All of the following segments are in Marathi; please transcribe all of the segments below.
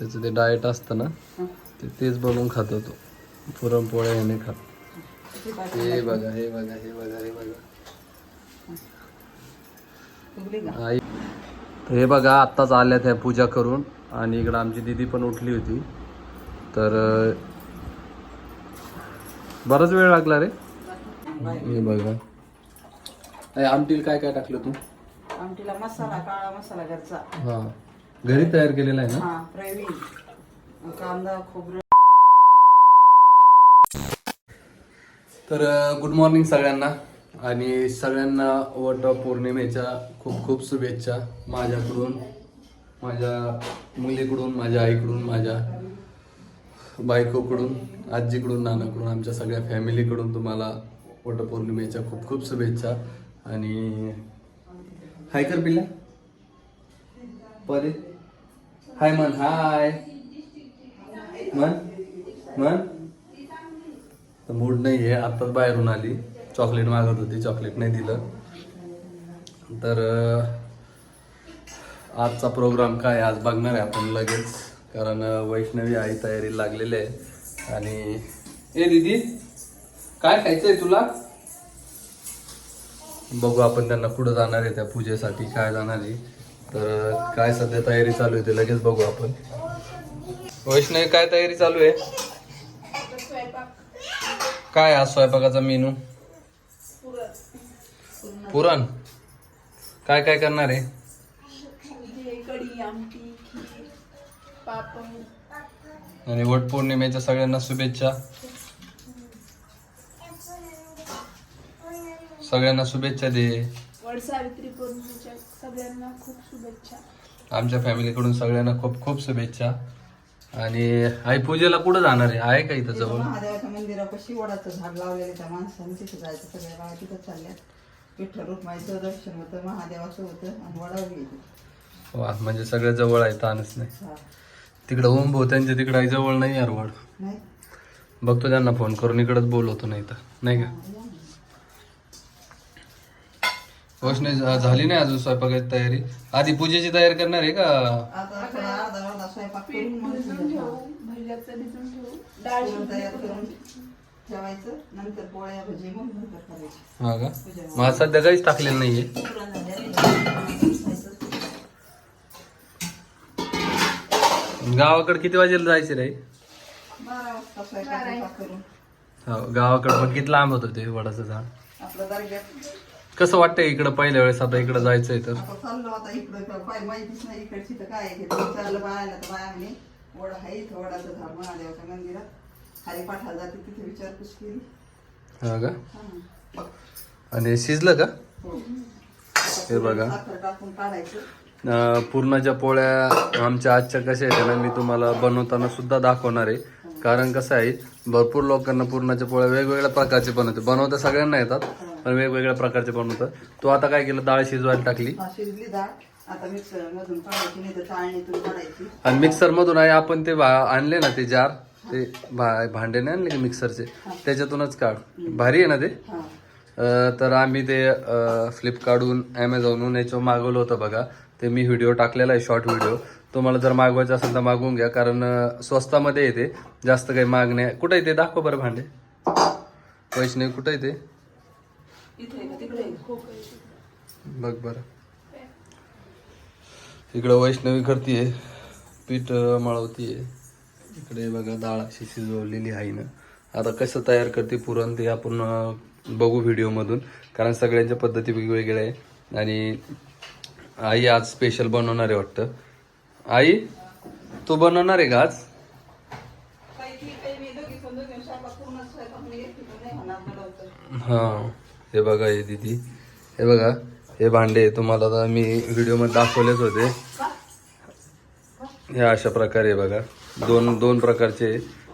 त्याचं ते डाएट असतं ना ते तेच बनवून खात होतो पुरणपोळ्या ह्याने खात. हे बघा. हे बघा हे बघा हे बघा आई. तर हे बघा आत्ताच आल्यात ह्या पूजा करून. आणि इकडं आमची दिदी पण उठली होती. तर बराच वेळ लागला रे. हे बघा. आमटीला काय काय टाकलं तू? आमटीला मसाला काळा मसाला घरचा. हा. घरी तयार केलेला आहे ना? हा प्रवीण. कांदा खोबरं. तर गुड मॉर्निंग सगळ्यांना. आणि सगळ्यांना वट पौर्णिमेच्या खूप खूप शुभेच्छा माझ्याकडून माझ्या मुलीकडून माझ्या आईकडून माझ्या बायकोकडून आजीकडून नानाकडून आमच्या सगळ्या फॅमिलीकडून तुम्हाला वटपौर्णिमेच्या खूप खूप शुभेच्छा. आणि हाय कर पिल्ला. परे. हाय मन हाय. मन मन तर मूड नाही आहे आत्ताच बाहेरून आली. चॉकलेट मागत होती चॉकलेट नाही दिलं. तर आजचा प्रोग्राम काय आज बघणार आहे आपण लगेच. कारण वैष्णवी आई तयारी लागलेली आहे. आणि ए दीदी काय खायचं आहे तुला? बघू आपण त्यांना कुठं जाणार आहे त्या पूजेसाठी काय जाणार आहे. तर काय सध्या तयारी चालू आहे ते लगेच बघू आपण. वैष्णवी काय तयारी चालू आहे? काय आज स्वयंपाकाचा मेनू? पुरण. काय काय करणार आहे? आणि वट पौर्णिमेच्या सगळ्यांना शुभेच्छा. सगळ्यांना शुभेच्छा दे. वड सावित्री पौर्णिमेच्या सगळ्यांना खूप शुभेच्छा. आमच्या फॅमिलीकडून सगळ्यांना खूप खूप शुभेच्छा. आणि आई पूजेला कुठं जाणार आहे? आहे का इथं जवळ? महादेवाच्या मंदिरापाशी वडाचं झाड लावलेलं त्या माणसाने तिथे जायचं सगळ्या बाया तिथं चालल्यात. विठ्ठल रुक्माईचं दर्शन होतं महादेवाचं होतं आणि वडावी येते वा म्हणजे सगळं जवळ आहे ताणच नाही. तिकडं ओम भाऊ त्यांच्या तिकडं आहे जवळ नाही यार वड. नाही. बघतो त्यांना फोन करून इकडंच बोलवतो नाही तर. नाही का? रोशनी झा- झाली नाही अजून स्वयंपाकाची तयारी? आधी पूजेची तयारी करणार आहे का? आता थोडा अर्धा अर्धा स्वयंपाक पीठ करून मग भिजून पूजा. ठेवू. भज्याचं भिजून ठेवू. डाळ पुरण शिजली तयार करून करून ठेवायचं. नंतर पोळ्या भजी मग नंतर करायची. हा का? मला सध्या काहीच टाकलेलं नाहीये. पुरण झाल्यावर गावाकडे किती वाजेला जायचे रे? बारा वाजता स्वयंपाक बियंपाक करून. हो गावाकडे पण किती लांब होतं ते वडाचं झाड. आपलं दर्ग्यात. कसं वाटतंय इकडं पहिल्या वेळेस आता इकडं जायचंय तर? आता चाललो आता इकडं का- माहितीच नाही इकडची तर काय आहे ते. चाललं बायाला तर बाया म्हणे. वड आहे इथं वडाचं झाड महादेवाच्या मंदिरात. हरिपाठाला जाते तिथे विचारपूस केली. हा का? हा. आणि शिजलं का? हो. हे बघा. साखर टाकून काढायचं. अं, पूर्णाच्या पोळ्या आमच्या आजच्या कशा आहेत ना मी तुम्हाला बनवताना सुद्धा दाखवणार आहे. कारण कसं आहे भरपूर लोकांना पूर्णाच्या पोळ्या वेगवेगळ्या प्रकारचे बनवते बनवता सगळ्यांना येतात. पण वेगवेगळ्या प्रकारचे बनवतात तो आता काय केलं? डाळ शिजवायला टाकली. शिजली डाळ. आता मिक्सर मधून काढायची नाही तर चाळणीतून काढायची. आणि मिक्सर मधून आहे आपण ते भा- आणले ना ते जार ते भा- भांडे नाही आणले का मिक्सरचे त्याच्यातूनच काढ. भारी आहे ना ते? हा. अं, तर आम्ही ते फ्लिपकार्टहून ॲमेझॉनहून याच्यावर मागवलं होतं बघा. ते मी व्हिडिओ टाकलेला आहे शॉर्ट व्हिडिओ तुम्हाला जर मागवायचं असेल तर मागवून घ्या कारण अं, स्वस्तामध्ये येते. जास्त काही मागणे कुठं आहे ते? दाखव बरं भांडे. वैष्णवी कुठं आहे ते? इथे आहे का? तिकडे आहे का? बघ बरं. इकडं वैष्णवी करतीये पीठ मळवतीये इकडे बघा डाळ अशी शिजवलेली आहे ना. आता कसं तयार करते पुरण ते आपण बघू व्हिडिओमधून. कारण सगळ्यांच्या पद्धती वेगवेगळ्या आहे. आणि आई आज स्पेशल बनवणार आहे वाटतं. आई तू बनवणार आहे का आज? हां. हे बघा हे दिदी. हे बघा हे भांडे तुम्हाला आता मी व्हिडिओमध्ये दाखवलेच होते. हे अशा प्रकारे बघा. दोन दोन प्रकारचे.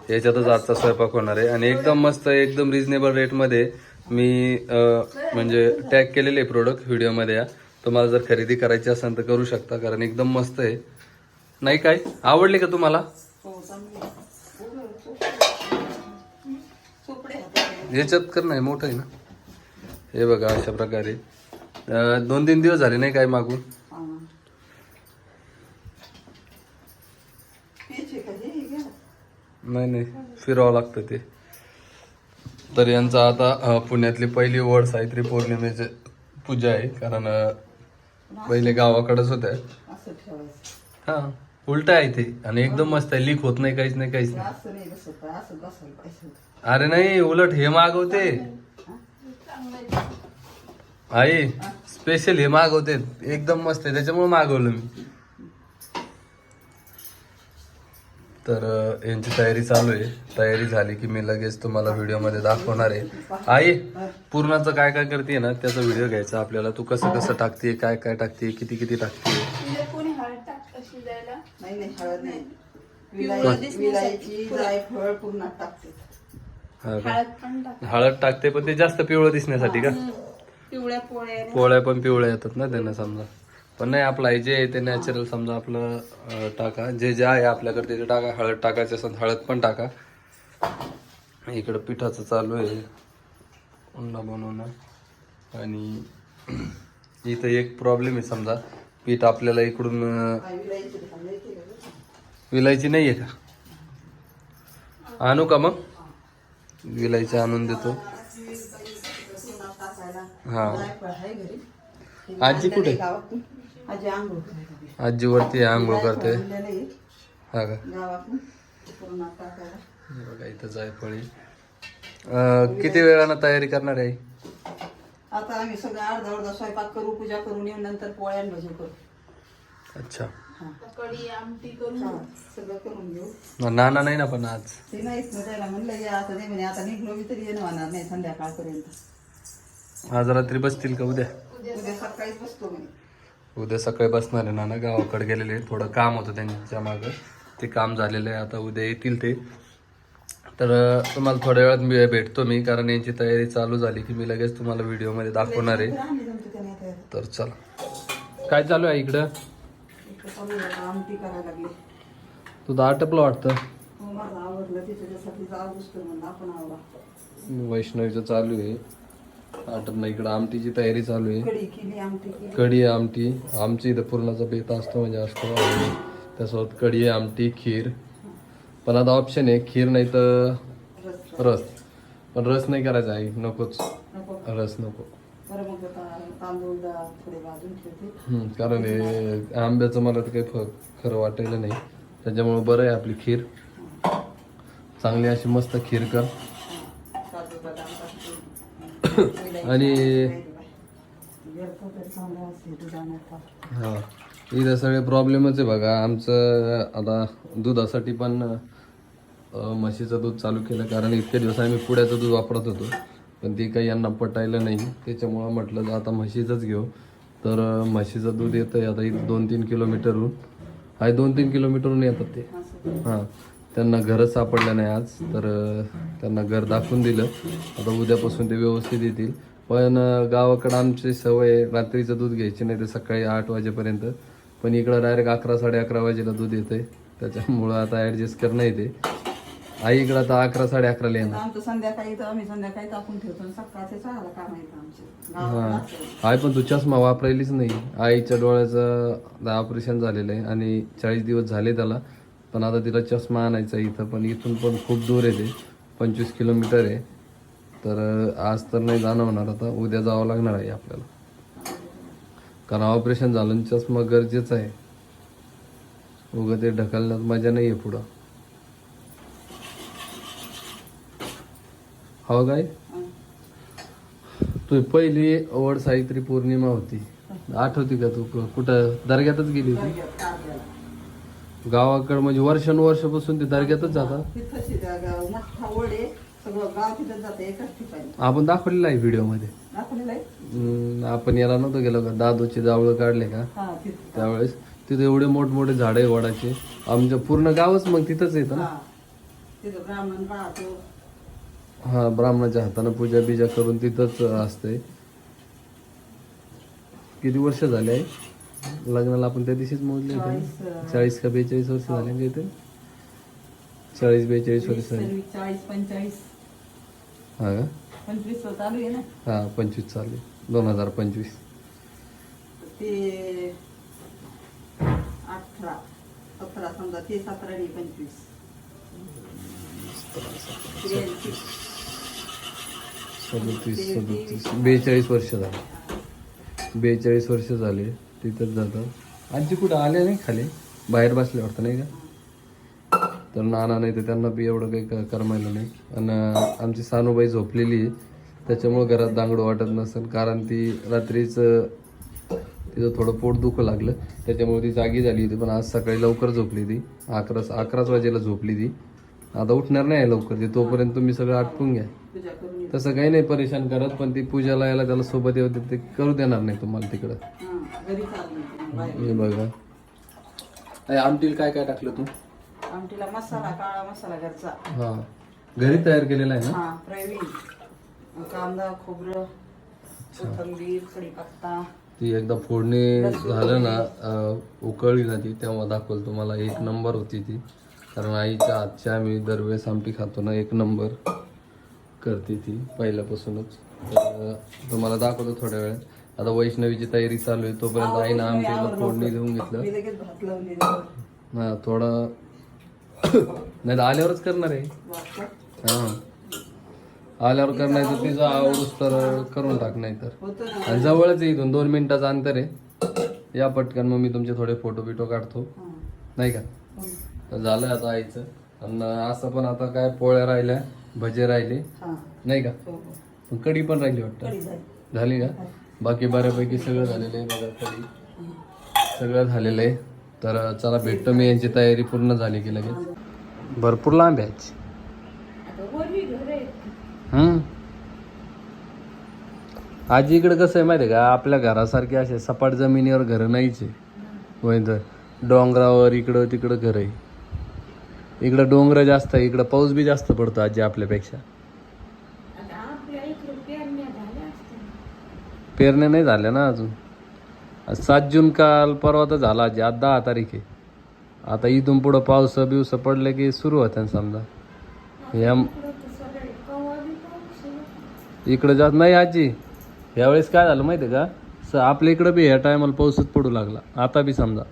याच्यातच आजचा स्वयंपाक होणार आहे. आणि एकदम मस्त एकदम रिजनेबल रेटमध्ये मी म्हणजे टॅग केलेले प्रोडक्ट व्हिडिओमध्ये या. तुम्हाला जर खरेदी करायची असेल तर करू शकता कारण एकदम मस्त आहे. नाही काय? आवडले का तुम्हाला? हो याच्यात कर नाही मोठं आहे ना? हे बघा अशा प्रकारे. दोन तीन दिवस झाले नाही काय मागून? नाही नाही. फिरावं लागतं ते. तर यांचा आता पुण्यातली पहिली वड सावित्री पौर्णिमेची पूजा आहे. कारण पहिले गावाकडेच होत्या. हा उलट आहे ते. आणि एकदम मस्त आहे. लीक होत नाही काहीच नाही काहीच नाही. अरे नाही उलट हे मागवते. आई स्पेशल हे मागवते. एकदम मस्त आहे. त्याच्यामुळे मागवलं मी. तर यांची तयारी चालू आहे. तयारी झाली की मी लगेच तुम्हाला व्हिडिओमध्ये दाखवणार आहे. आई पूर्णाचं काय काय करते ना त्याचा व्हिडिओ घ्यायचा आपल्याला. तू कसं कसं टाकते काय काय टाकते किती किती टाकते म्हणजे कोणी हळद टाकतं शिजायला? नाही नाही हळद नाही. पिवळं विलाय- दिसण्यासाठी. विलायची जायफळ पूर्ण टाकते. हा का? हळद पण टाक हळद टाकते पण ते जास्त पिवळं दिसण्यासाठी का? पिवळ्या पोळ्या पोळ्या पण पिवळ्या येतात ना त्यांना समजा. पण नाही आपलं आहे जे आहे ते नॅचरल समजा आपलं अं, टाका. जे जे आहे आपल्याकडे ते टाका. हळद टाकायचं असेल तर हळद पण टाका. इकडं पिठाचं चालू आहे. उंडा बनवणं. आणि इथं एक प्रॉब्लेम आहे समजा. पीठ आपल्याला इकडून अं? विलायची नाही? आहे का? आणू का मग? विलायची आणून देतो. हा. आजी कुठे? आजी. आजीवरती आंघोळ करते. हा का? बघा इथं जायफळी. किती वेळानं तयारी करणार आहे? आता आम्ही सगळं अर्धा अर्धा स्वयंपाक करू पूजा करून येऊन नंतर पोळ्या करू. अच्छा. कढी आमटी करून सगळं करून घेऊ. न- नाना नाही ना पण आज? ते नाहीच ना त्याला म्हणलं या आता नाही म्हणे आता निघलो मी तरी येणं होणार नाही संध्याकाळपर्यंत. आज रात्री बसतील का उद्या? उद्या सकाळीच बसतो म्हणे. उद्या सकाळी बसणार आहे नाना गावाकडे गेलेले थोडं काम होतं त्यांच्या मागं. ते काम झालेलं आहे आता उद्या येतील ते. तर अं, तुम्हाला थोड्या वेळात मी भेटतो मी कारण यांची तयारी चालू झाली की मी लगेच तुम्हाला व्हिडिओमध्ये दाखवणार आहे. तर चला. काय चालू आहे इकडं? चालू आहे, आता आमटी करायला लागली. तुझं आटपलं वाटतं? हो माझं आवडलं ते त्याच्यासाठी जाऊ बसतो म्हणलं आपण आवडा वैष्णवीचं चालू आहे. आटपणं इकडं आमटीची तयारी चालू आहे. कढी केली आमटी केली. कढी आमटी. आमची इथं पूर्णाचा बेत असतो म्हणजे असतो. आणि त्यासोबत कढी आमटी खीर. पण आता ऑप्शन आहे खीर नाही तर रस. रस. पण रस नाही करायचा आहे नकोच. नको. रस नको. बरं मग आता तांदूळ डाळ थोडे भाजून ठेवते. हम्म, कारण हे आंब्याचं मला तर काही फ- खरं वाटायला नाही. त्याच्यामुळे बरं आहे आपली खीर. चांगली अशी मस्त खीर कर. काजू बदाम टाकते आणि व्यर्थ हा. इथं सगळे प्रॉब्लेमच आहे बघा. आमचं आता दुधासाठी पण अं, म्हशीचं दूध चालू केलं. कारण इतके दिवस आम्ही पुड्याचं दूध वापरत होतो. पण ते काही यांना पटायलं नाही. त्याच्यामुळं म्हटलं तर आता म्हशीचंच घेऊ. तर म्हशीचं दूध येतं आता इथं दोन तीन किलोमीटरहून. आहे दोन तीन किलोमीटरहून येतात ते. हां. त्यांना घरच सापडलं नाही आज तर त्यांना घर दाखवून दिलं. आता उद्यापासून ते व्यवस्थित येतील. पण गावाकडं आमची सवय रात्रीचं दूध घ्यायची नाही ते सकाळी आठ वाजेपर्यंत. पण इकडं डायरेक्ट अकरा साडे अकरा वाजेला दूध येतंय. त्याच्यामुळं आता ॲडजस्ट करणं येते आई इकडं आता अकरा साडे अकराला येणार. आमचं संध्याकाळी आम्ही संध्याकाळी टाकून ठेवतो आणि सकाळचे काम येतं आमचे. हां. गावाकडं. आई पण तू चष्मा वापरायलीच नाही. आईच्या डोळ्याचं ऑपरेशन झालेलं आहे आणि चाळीस दिवस झाले त्याला. पण आता तिला चष्मा आणायचा आहे इथं पण इथून पण खूप दूर आहे ते. पंचवीस किलोमीटर आहे. तर अं, आज तर नाही जाणं होणार आता. उद्या जावं लागणार आहे आपल्याला. कारण ऑपरेशन झालं आणि चष्मा गरजेचं आहे. उगं ते ढकलण्यात मजा नाही आहे पुढं. हो काय. तू पहिली वड सावित्री पौर्णिमा होती. आठवती का तू? कुठं? दर्ग्यातच गेली होती. गावाकडं म्हणजे वर्षानुवर्षापासून ते दर्ग्यातच जातात ओढ आपण दाखवलेलं आहे आहे? हम्म, आपण याला नव्हतं गेलो का? दादूचे जावळं काढले का? त्यावेळेस. तिथे एवढे मोठमोठे झाडं वडाचे आमच्या पूर्ण गावच मग तिथंच येतं ना? हा ब्राह्मणाच्या हातानं पूजा बिजा करून तिथंच असते किती वर्ष झाले आहे? लग्नाला आपण त्या दिवशीच मोजले होते चाळीस, का बेचाळीस वर्ष झाले का इथे? चाळीस बेचाळीस वर्ष झाले. चाळीस हा का? पंचवीस वर चालू आहे ना? हा पंचवीस चालू दोन हजार पंचवीस. ते अठरा सतरा समजा ते सतरा पंचवीस. सदतीस सदतीस बेचाळीस वर्ष झाले. बेचाळीस वर्ष झाले तिथंच जातं आजी कुठं आले नाही खाली? बाहेर बसले वाटतं नाही का? तर नाना नाही तर त्यांना बी एवढं काही करमायला नाही. आणि आमची सानूबाई झोपलेली आहे. त्याच्यामुळं घरात दांगडं वाटत नसेल कारण ती रात्रीच तिचं थोडं पोट दुखू लागलं. त्याच्यामुळे ती जागी झाली होती. पण आज सकाळी लवकर झोपली ती. अकरा अकराच वाजेला झोपली ती. आता उठणार नाही लवकर. ती तोपर्यंत तुम्ही सगळं आटपून घ्या. तसं काही नाही परेशान करत पण ती पूजाला यायला त्याला सोबत येऊ देत ते करू देणार नाही तुम्हाला तिकडं. बघा. आमटीला काय काय टाकलं तू? आमटीला मसाला काळा मसाला घरचा. हा. घरी तयार केलेला आहे ना? हा प्रवीण कांदा खोबरं कोथिंबीर कढीपत्ता. ती एकदा फोडणी झालं ना उकळली ना ती तेव्हा दाखवल तुम्हाला. एक नंबर होती ती. कारण आईच्या हातच्या आम्ही दरवेळेस आमटी खातो ना एक नंबर. करते ती पहिल्यापासूनच. तर तुम्हाला दाखवतो थोड्या वेळात. आता वैष्णवीची तयारी चालू आहे तोपर्यंत आईनं आमटीला फोडणी देऊन घेतलं. हा थोडं नाही तर आल्यावरच करणार आहे. हा. आल्यावर करणार तर तिचं आवडूस तर करून टाक नाही तर. ना. आणि जवळच आहे इथून दोन मिनिटाचं अंतर आहे. या पटकन मग मी तुमचे थोडे फोटो बिटो काढतो. हां. नाही का? तर झालं आता आईचं. आणि असं पण आता काय पोळ्या राहिल्या. भजे राहिले. हां. नाही का? हो, हो. पण कढी पण राहिली वाटतं. कढी झाली. झाली का? बाकी बऱ्यापैकी सगळं झालेलं आहे बघा कढी. सगळं झालेलं आहे. तर चला भेटतो मी. यांची तयारी पूर्ण झाली की लगेच. भरपूर लांब आहे आजची. आता वरवी घर आहेत हम्म आजी इकडे कसं आहे माहिती आहे का? आपल्या घरासारखे असे सपाट जमिनीवर घरं नाहीच आहे. होय तर. डोंगरावर इकडं तिकडं घर आहे. इकडं डोंगर जास्त आहे इकडं पाऊस बी जास्त पडतो आजी आपल्यापेक्षा. पेरण्या नाही झाल्या ना अजून. सात जून काल परवा तर झाला आजी आज दहा तारीख आहे. आता इथून पुढं पाऊस बिवस पडलं की सुरू होत्या समजा. या इकडं जात नाही आजी. यावेळेस काय झालं माहिती आहे का? स आपल्या इकडं बी ह्या टायमाला पाऊसच पडू लागला. आता बी समजा.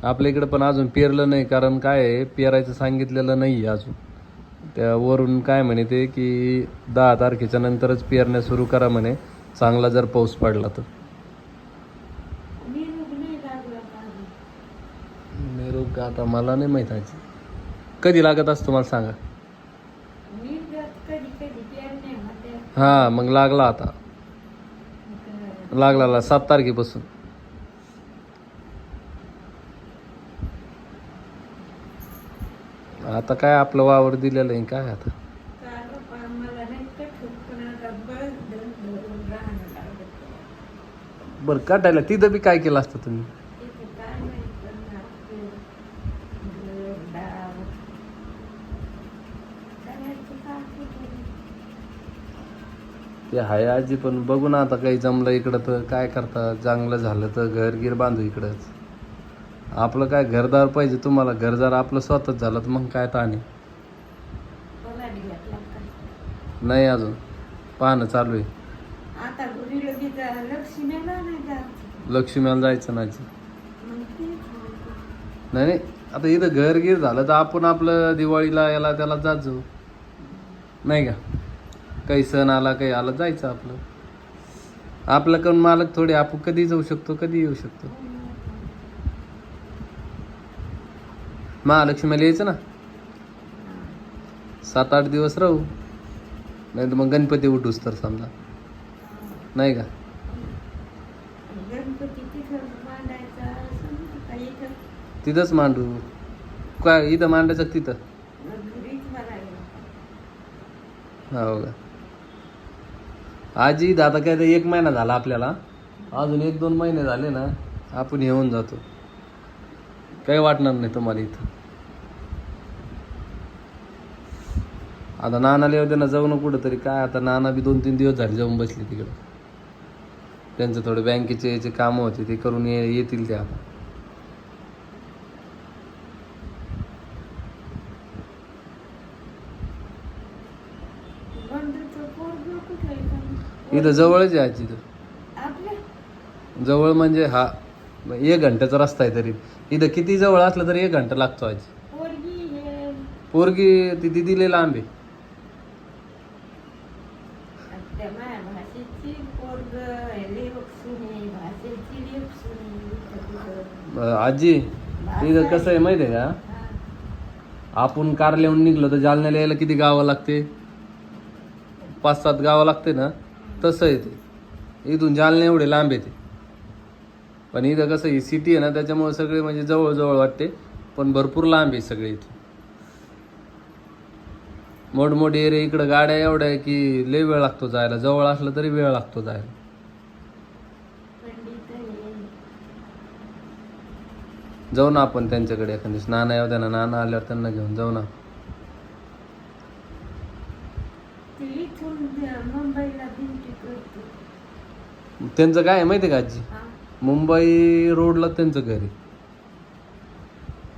आपल्या इकडं पण अजून पेरलं नाही कारण काय आहे पेरायचं सांगितलेलं नाही आहे अजून. त्या वरून काय म्हणे ते की दहा तारखेच्या नंतरच पेरण्या सुरू करा म्हणे चांगला जर पाऊस पडला तर. निरोग का आता मला नाही माहीत आजी कधी लागत असतो मला सांगा. हां मग लागला आता. लागला लागला. सात तारखेपासून. आता काय आपलं वावर दिलेलं आहे काय आता? बरं काटायला तिथं बी काय केलं असतं तुम्ही? ते आहे आजी पण बघू ना आता काही जमलं इकडं तर काय करता? चांगलं झालं तर घर गिर बांधू इकडंच. आपलं काय घरदार पाहिजे तुम्हाला. घरदार आपलं स्वतःच झालं तर मग काय ताणे? नाही अजून. पाहणं चालू आहे. लक्ष्मीला जायचं. नाही नाही आता इथं घर गिर झालं तर आपण आपलं दिवाळीला याला त्याला जात जाऊ. नाही का? काही सण आला काही आला जायचं आपलं. आपलं कोण मालक थोडे आपण कधी जाऊ शकतो कधी येऊ शकतो? महालक्ष्मीला यायचं ना? सात आठ दिवस राहू. नाही तर मग गणपती उठूस तर समजा. नाही का? तिथंच मांडू. काय इथं मांडायचं तिथं? हो का? आजी आता काय ते एक महिना झाला आपल्याला. अजून एक दोन महिने झाले ना आपण येऊन जातो. काही वाटणार नाही तुम्हाला इथं. आता नानाला येऊ दे ना जाऊ ना कुठं तरी काय आता नाना बी दोन तीन दिवस झाले जाऊन बसले तिकडं. त्यांचं थोडे बँकेचे याचे कामं होते ते करून ये येतील ते आता? इथं जवळच आहे आजी तर जवळ म्हणजे हा एक घंट्याचा रस्ता आहे तरी. इथं किती जवळ असलं तरी एक घंटा लागतो आजी. पोरगी हे पोरगी ती दिदीले लांब आहे त्या माझ्या भाषेची पोरग लेखसुनी भाषेची लेखसुनी अं, आजी इथं कसं आहे माहिती आहे का? आपण कार लिहून निघलो तर जालन्याला यायला किती गावं लागते? पाच सात गावं लागते ना? तसं आहे ते. इथून जालना एवढे लांब येते पण इथं कसं ही सिटी आहे ना त्याच्यामुळे सगळे म्हणजे जवळजवळ वाटते. पण भरपूर लांब आहे सगळे इथे. मोठमोठे एरिया इकडं गाड्या एवढ्या आहे की लय वेळ लागतो जायला. जवळ असलं तरी वेळ लागतो जायला पंडित हे जाऊ ना आपण त्यांच्याकडे एखाद दिवस नाना येऊ द्या ना. नाना आल्यावर त्यांना घेऊन जाऊ ना. त्यांचं काय आहे माहिती आहे का आजी? मुंबई रोडला त्यांचं घर आहे.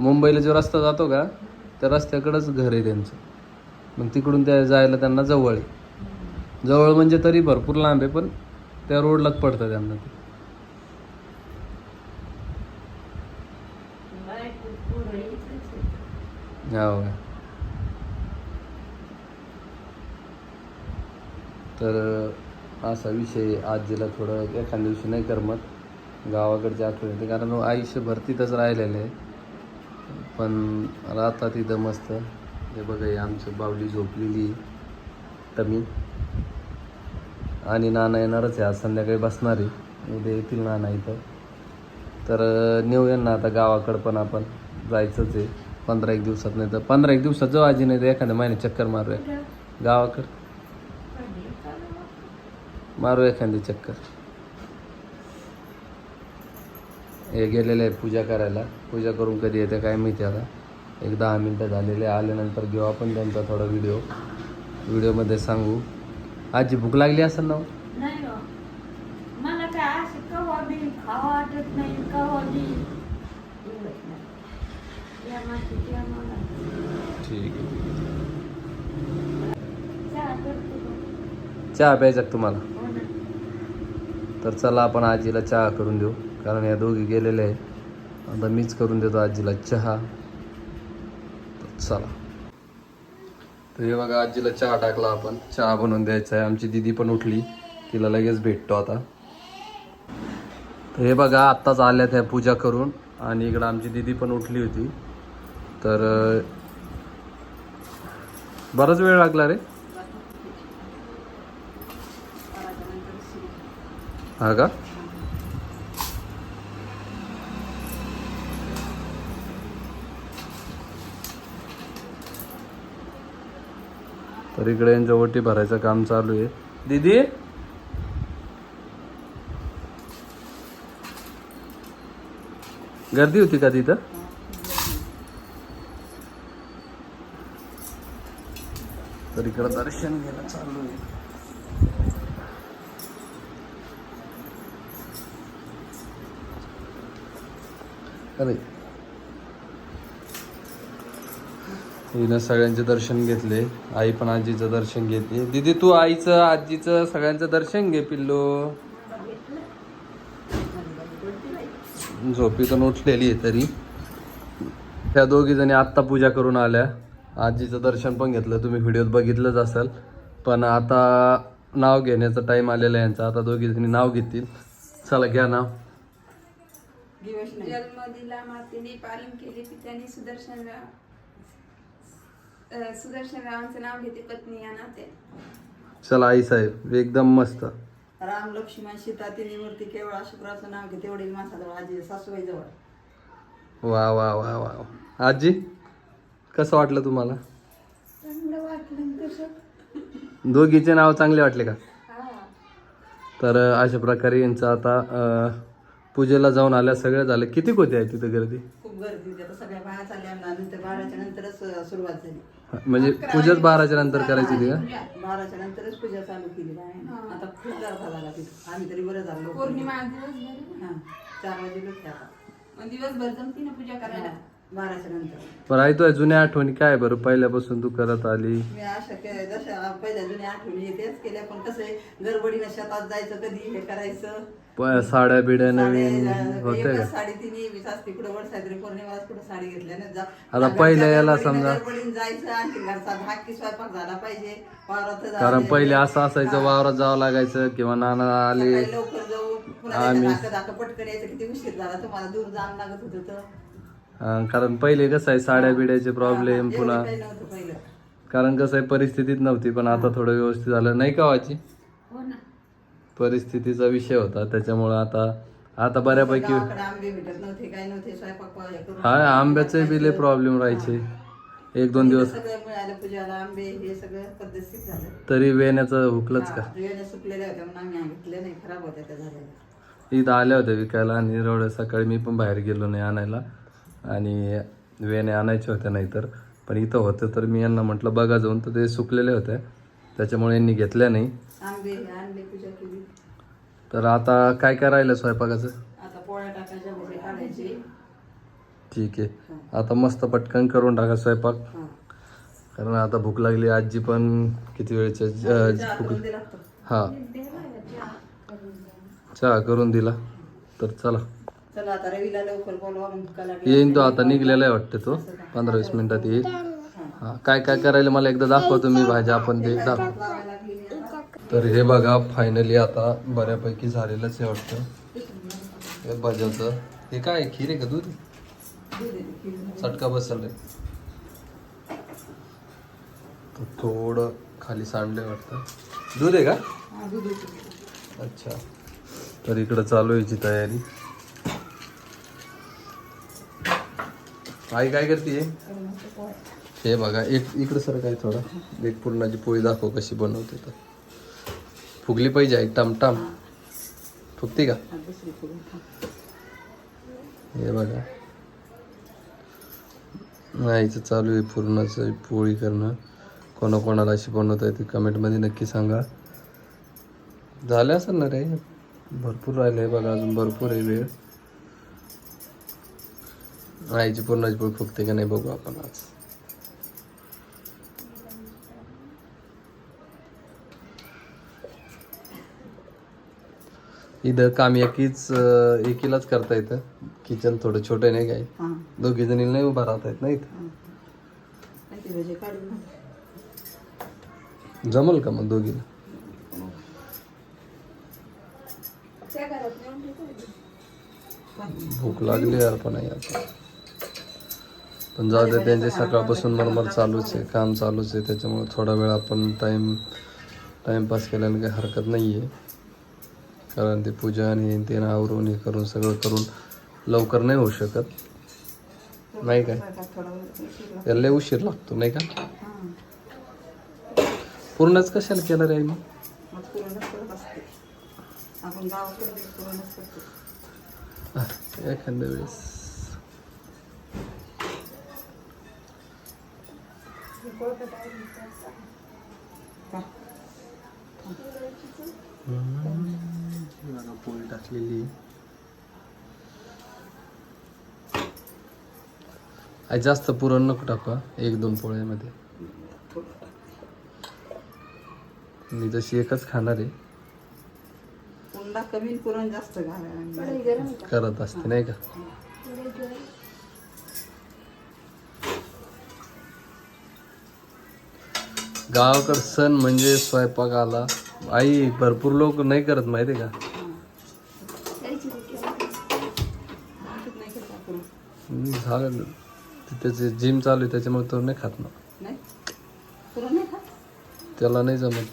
मुंबईला जो रस्ता जातो का त्या रस्त्याकडेच घर आहे त्यांचं. मग तिकडून त्या जायला त्यांना जवळ आहे. जवळ म्हणजे तरी भरपूर लांब आहे पण त्या रोडलाच पडतं त्यांना ते बायको पोरं इथंच आहेत. हो का? तर असा विषय आजीला थोडं एखाद्या दिवशी नाही करमत गावाकडच्या आठवण येते कारण आयुष्यभर तिथंच राहिलेलं आहे. पण राहतात तिथं मस्त. हे बघा आमचं आमची बावली झोपलेली टमी. आणि नाना येणारच आहे. आज संध्याकाळी बसणार आहे. उद्या येतील नाना इथं. तर नेऊ यांना आता गावाकडं पण आपण जायचंच आहे. पंधरा एक दिवसात नाही तर पंधरा एक दिवसात जाऊ आजी नाही तर एखाद्या महिन्यात चक्कर मारूया कुठं? गावाकडं. मारू एखादी चक्कर. हे गेलेले आहे पूजा करायला. पूजा करून कधी येते काय माहिती आता. एक दहा मिनटं झालेले आल्यानंतर घेऊ आपण त्यांचा थोडा व्हिडिओ व्हिडिओमध्ये सांगू. आजी भूक लागली असेल ना हो? हो. मला काय असं कवा बी खावा वाटत नाही कवा बी येत नाही या मातीची आम्हाला ठीक आहे चहा करतो का? चहा प्यायचा तुम्हाला? तर चला आपण आजीला चहा करून देऊ. कारण या दोघी गेलेले आहे आता मीच करून देतो आजीला चहा. तर चला. तर हे बघा आजीला चहा टाकला आपण. चहा बनवून द्यायचा आहे. आमची दिदी पण उठली. तिला लगेच भेटतो आता. तर हे बघा आत्ताच आल्यात ह्या पूजा करून. आणि इकडं आमची दिदी पण उठली होती. तर बराच वेळ लागला रे. हा का तर इकडे यांच्या ओटी भरायचं काम चालू आहे दीदी गर्दी होती का तिथं तर इकडं दर्शन घ्यायला चालू आहे अरे. हिनं सगळ्यांचे दर्शन घेतले. आई पण आजीचं दर्शन घेते. दीदी तू आईचं आजीचं सगळ्यांचं दर्शन घे पिल्लो. झोपीतून उठलेली आहे तरी. त्या दोघी जणी आत्ता पूजा करून आल्या. आजीचं दर्शन पण घेतलं. तुम्ही व्हिडिओत बघितलंच असाल. पण आता नाव घेण्याचा टाइम आलेला आहे यांचा. आता दोघी जणी नाव घेतील. चला घ्या नाव. दिवस नाही. जन्म दिला मातेने पालन केले पित्याने सुदर्शन राव अं, सुदर्शन रावांचं नाव घेते पत्नी या नाते चला आई साहेब एकदम मस्त. राम लक्ष्मण सीता तिन्ही मूर्ती केवळ शुक्राचं नाव घेते वडील माणसाजवळ आजी सासूबाई जवळ वा वा वा वा वा. आजी कसं वाटलं तुम्हाला? चांगलं वाटलं कसं दोघीचे नाव चांगले वाटले का? हा. तर अशा प्रकारे यांचं आता पूजेला जाऊन आल्या सगळ्या झालं. किती होते आहे तिथं गर्दी? खूप गर्दी होती. आता सगळ्या बाया चालल्या ना नंतर बाराच्या नंतरच अं, सुरुवात झाली. म्हणजे पूजाच बाराच्या नंतर करायची होती का? बाराच्या नंतरच पूजा चालू केली बाया. आता खूप गर्दा झाला तिथं. आम्ही तरी बरं झालो. पौर्णिमा दिवसभर. हा चार वाजे लोक आता मग दिवसभर जमती ना पूजा करायला? बाराच्या नंतर. बरं आई तुझ्या जुन्या आठवणी काय बरं? पहिल्यापासून तू करत आली? मी अशा के जशा पहिल्या जुन्या आठवणी तेच केल्या. पण कसं आहे गडबडीनं शेतात जायचं कधी हे करायचं? प- साड्या बिड्या नवीन होते एकच का? साडी ती नेहमीच असते. कुठं वडसावित्री पौर्णिमाला कुठं साडी घेतल्या ना जा आता पहिल्या याला समजा- गडबडीनं जायचं आणखी घरचा धाकी स्वयंपाक झाला पाहिजे. वावरात. कारण पहिले असं असायचं वावरात जावं लागायचं किंवा नाना आले. सकाळी लवकर जाऊ पुन्हा आम्ही- धाकं धाकं पटकन यायचं. किती उशीर झाला तुम्हाला दूर लागत होतं तर. अं, कारण पहिले कसं आहे साड्या बिड्याचे प्रॉब्लेम पुन्हा काही नव्हतं पहिलं. कारण कसं आहे परिस्थितीत नव्हती पण आता थोडं व्यवस्थित झालं. नाही का वाची? हो ना. परिस्थितीचा विषय होता त्याच्यामुळं आता आता बऱ्यापैकी गावाकडे आंबे भेटत नव्हते काय नव्हते स्वयंपाक प- हे करून. हा आंब्याचे बिले प्रॉब्लेम राहायचे. एक दोन दिवस सगळं मिळालं पूजाला आंबे हे सगळं पद्धतशीर झालं. तरी वेण्याचं हुकलंच का? वेण्या सुकलेल्या होत्या म्हणून आम्ही घेतल्या नाही खराब होत्या त्या झालेल्या इथं आल्या होत्या विकायला आणि एवढ्या सकाळी मी पण बाहेर गेलो नाही आणायला. आणि वेण्या आणायच्या होत्या नाहीतर. पण इथं होतं तर मी यांना म्हटलं बघा जाऊन तर ते सुकलेले होते. त्याच्यामुळे यांनी घेतल्या नाही. तर आता काय काय राहिलं स्वयंपाकाचं? ठीक आहे. आता मस्त पटकन करून टाका स्वयंपाक. कारण आता भूक लागली आजी पण किती वेळच्या भूक? हा. चहा करून दिला. तर चला. चला आता रवीला लवकर बोलवा मग भुका लागली. येईन तो आता निघलेला आहे वाटतं तो. पंधरा वीस मिनिटात येईल. हा काय काय करायला मला एकदा दाखवतो मी भाज्या आपण ते दाखव. तर हे बघा फायनली आता बऱ्यापैकी झालेलंच आहे वाटतं. हे भाज्याचं. हे काय खीर आहे का दूध. चटका बसल रे तर थोडं खाली सांडलंय वाटतं. दूध आहे का. अच्छा. तर इकडं चालू आहे तयारी. आई काय करते हे? बघा एक इकडं सर काय थोडं. एक पुरणाची पोळी दाखव कशी बनवते तर. फुगली पाहिजे आई टमटम फुगते का? हे बघा. आईचं चालू आहे पुरणाचं पोळी करणं. कोणाकोणाला अशी बनवता येते कमेंटमध्ये नक्की सांगा. झालं असेल ना रे? भरपूर राहिलं आहे बघा अजून भरपूर आहे वेळ. आईची पूर्णाची पोळी फुगते का नाही बघू आपण आज. इथं काम एकीच एकीलाच करता येतं किचन थोडं छोटं नाही काय दोघी जणी नाही उभा राहता येत नाही हा. घाल. जमल का मग दोघीला. भूक लागली यार पण नाही आता. पण जाऊ दे त्यांचे सकाळपासून मरमर चालूच आहे काम चालूच आहे त्याच्यामुळे थोडा वेळ आपण टाइम टाइमपास केल्याने काही हरकत नाही आहे कारण ते पूजा आणि ते आवरून हे करून सगळं करून लवकर नाही होऊ शकत नाही काय. त्याला लय उशीर लागतो नाही का. पूर्णच कशाला केलं रे? मग पुरणच करत पोळी टाकलेली आई जास्त पुरण नको टाकू हा. एक दोन पोळ्यामध्ये. मी तशी एकच खाणार आहे. पुन्हा कमी पुरण जास्त घालायला करत असते नाही का? गावाकड सण म्हणजे स्वयंपाक आला. आई भरपूर लोक नाही करत माहिती का? हम्म, झालं त्याचे जिम चालू आहे त्याच्यामुळे तो नाही खात ना त्याला नाही जमत.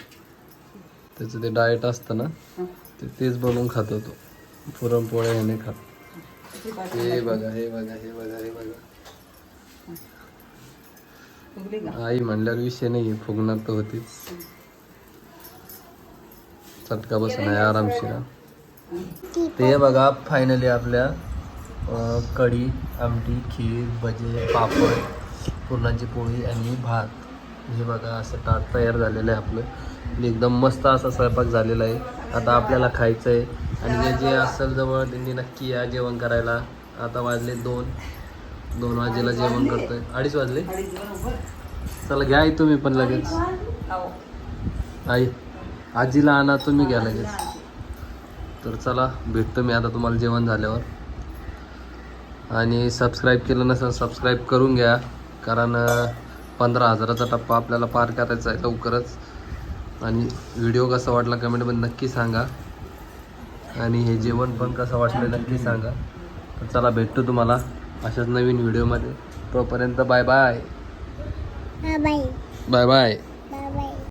त्याचं ते डाएट असतं ना. ते तेच बनवून खात होतो. पुरणपोळ्या हे नाही खात? हे बघा हे बघा हे बघा हे बघा फुगली का आई म्हणल्यावर विषय नाही फुगणार तर होतीच चटका बसून आहे आरामशीर. ते बघा फायनली आपल्या कढी आमटी खीर भजे पापड पुरणाची पोळी आणि भात. हे बघा असं ताट तयार झालेलं आहे आपलं. म्हणजे एकदम मस्त असा स्वयंपाक झालेला आहे. आता आपल्याला खायचं आहे आणि जे जे असेल जवळ त्यांनी नक्की या जेवण करायला. आता वाजले दोन. दोन वाजेला जेवण करतोय. अडीच वाजले? चला घ्या आई तुम्ही पण लगेच. आई आजीला आणा तुम्ही घ्या लगेच. तर चला भेटतो मी आता तुम्हाला जेवण झाल्यावर. आणि सबस्क्राईब केलं नसेल सबस्क्राईब करून घ्या. कारण पंधरा हजाराचा टप्पा आपल्याला पार करायचा आहे लवकरच. आणि व्हिडिओ कसा वाटला कमेंटमध्ये नक्की सांगा. आणि हे जेवण पण कसं वाटलं नक्की सांगा. तर चला भेटतो तुम्हाला अशाच नवीन व्हिडिओमध्ये तोपर्यंत bye bye bye bye bye